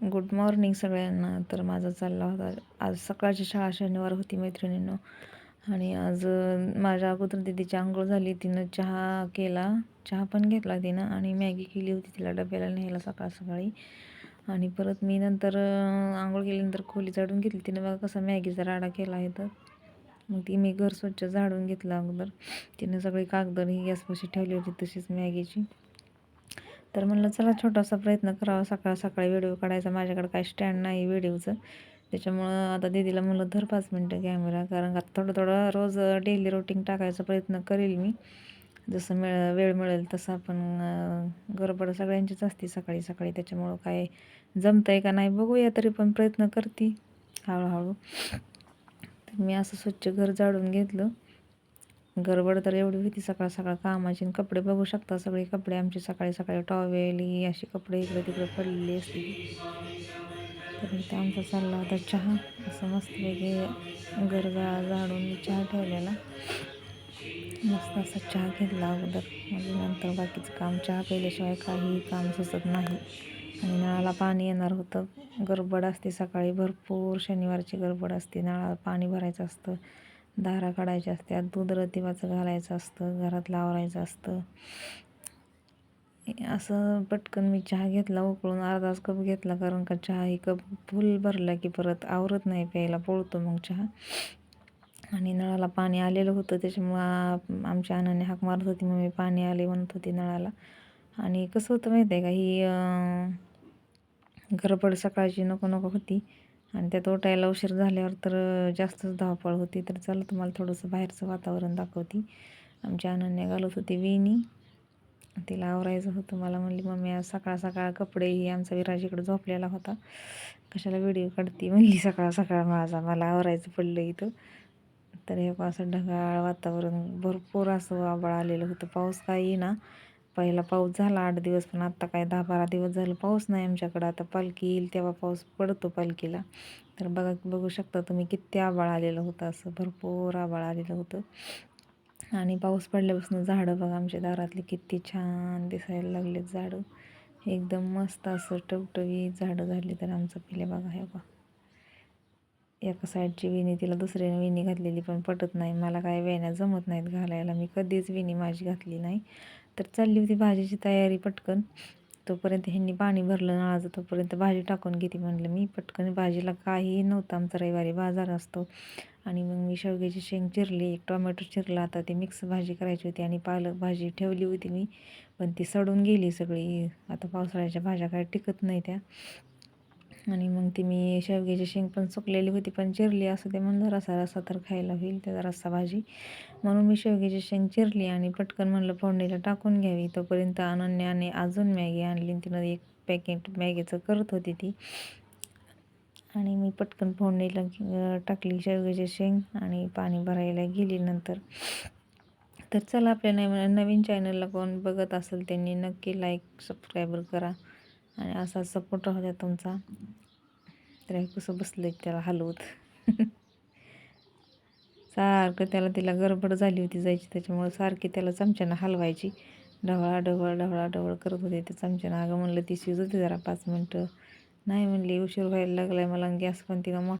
Good morning सगळ्यांना. तर माझा चालला होता. आज सकाळची शाळा शनिवार होती मैत्रिणीनं. आणि आज माझ्या अगोदर दिदीची आंघोळ झाली. तिनं चहा केला. चहा पण घेतला तिनं आणि मॅगी केली होती. तिला डब्याला न्यायला सकाळ सकाळी. आणि परत मी नंतर आंघोळ केल्यानंतर खोली झाडून घेतली. तिनं बघा कसा मॅगीचा राडा केला आहे तर. मग ती मी घर स्वच्छ झाडून घेतलं अगोदर. तिनं सगळी कागदं ही गॅसपाशी ठेवली होती तशीच मॅगीची. तर म्हणलं चला छोटासा प्रयत्न करावा. सकाळ सकाळी व्हिडिओ काढायचा. माझ्याकडे काही स्टँड नाही व्हिडिओचं. त्याच्यामुळं आता दीदीला म्हणलं धर पाच मिनटं कॅमेरा कारण का थोडं थोडं रोज डेली रुटीन टाकायचा प्रयत्न करेल मी. जसं मिळ वेळ मिळेल तसं आपण अं, गडबड सगळ्यांचीच असते सकाळी सकाळी. त्याच्यामुळं काय जमतंय का नाही बघूया तरी पण प्रयत्न करते. हळूहळू. तर मी असं स्वच्छ घर जाडून घेतलं. गडबड तर एवढी होती सकाळ सकाळ कामाची आणि कपडे बघू शकता सगळे कपडे आमचे सकाळी सकाळी टॉवेल ही अशी कपडे इकडे तिकडे पडलेली असते तर इथं आमचा चालला होता चहा असं मस्तपैकी गरगा झाडून चहा ठेवलेला. मस्त असा चहा घेतला अगोदर. म्हणजे नंतर बाकीचं काम चहा प्यायल्याशिवाय काही काम सुचत नाही. आणि नळाला पाणी येणार होतं. गडबड असते सकाळी भरपूर. शनिवारची गडबड असते. नळाला पाणी भरायचं असतं. दारा काढायच्या असतात दूध रतिबाचं घालायचं असतं घरात लावरायचं असतं. असं पटकन मी चहा घेतला उकळून अर्धाच कप घेतला कारण का चहा ही कप फुल भरला की परत आवरत नाही प्यायला पळतो मग चहा. आणि नळाला पाणी आलेलं होतं त्याच्यामुळं आमच्या आनाने हाक मारत होती मग मी पाणी आले म्हणत होती नळाला. आणि कसं होतं माहिती आहे का ही गरबड सकाळची नको नको होती. आणि त्यात ओटायला उशीर झाल्यावर तर जास्तच धावपळ होती. तर चला तुम्हाला थोडंसं बाहेरचं वातावरण दाखवते. आमच्या अनन्या घालत होती वेणी. तिला आवरायचं होतं. मला म्हणली मम्मी आज सकाळ सकाळ कपडे ही आमचा विराज इकडं झोपलेला होता. कशाला व्हिडिओ काढते? म्हणली सकाळ सकाळ माझा मला आवरायचं पडलं इथं. तर हे असं ढगाळ वातावरण भरपूर असं आबळ आलेलं होतं. पाऊस काही ना. पहिला पाऊस झाला आठ दिवस पण आत्ता काय दहा बारा दिवस झालं पाऊस नाही आमच्याकडं. आता पालखी येईल तेव्हा पाऊस पडतो पालखीला. तर बघा बघू शकता तुम्ही किती आबाळ आलेलं होतं असं भरपूर आबाळ आलेलं होतं. आणि पाऊस पडल्यापासून झाडं बघा आमच्या दारातली किती छान दिसायला लागलेत झाडं. एकदम मस्त असं टवटवी झाडं झाली तर आमचं पिले बघा हे बघा. एका साईडची विणी तिला दुसऱ्याने विणी घातलेली पण पटत नाही. मला काय वेण्या जमत नाहीत घालायला. मी कधीच विणी माझी घातली नाही. तर चालली होती भाजीची तयारी पटकन. तोपर्यंत ह्यांनी पाणी भरलं नळाचं तोपर्यंत भाजी टाकून घेते म्हणलं मी. पटकन भाजीला काहीही नव्हतं आमचा रविवारी बाजार असतो. आणि मग मी शेवग्याची शेंग चिरली एक टोमॅटो चिरला. आता ती मिक्स भाजी करायची होती आणि पालक भाजी ठेवली होती मी. पण ती सडून गेली सगळी. आता पावसाळ्याच्या भाज्या काय टिकत नाही त्या. आणि मग ती मी शेवग्याची शेंग पण सुकलेली होती पण चिरली असं ते म्हणलं रसा रसा तर खायला होईल त्याचा रस्सा भाजी. म्हणून मी शेवग्याची शेंग चिरली आणि पटकन म्हणलं फोडणीला टाकून घ्यावी. तोपर्यंत अनन्याने अजून मॅगी आणली तिनं एक पॅकेट मॅगीचं करत होती ती. आणि मी पटकन फोडणीला टाकली शेवग्याची शेंग आणि पाणी भरायला गेली नंतर. तर चला आपल्या नवीन नवीन चॅनलला कोण बघत असेल त्यांनी नक्की लाईक सबस्क्राईबर करा. आणि असा सपोर्ट राहू द्या तुमचा. तर हे कसं बसलं त्याला हलवत. सारखं त्याला तिला गडबड झाली होती जायची त्याच्यामुळं सारखी त्याला चमच्यानं हलवायची. ढवळा ढवळ ढवळा ढवळ करत होते ते चमच्यानं. अगं म्हणलं ती शिजवते जरा पाच मिनटं. नाही म्हणली उशीर व्हायला लागलाय मला गॅस पण तिला मोठा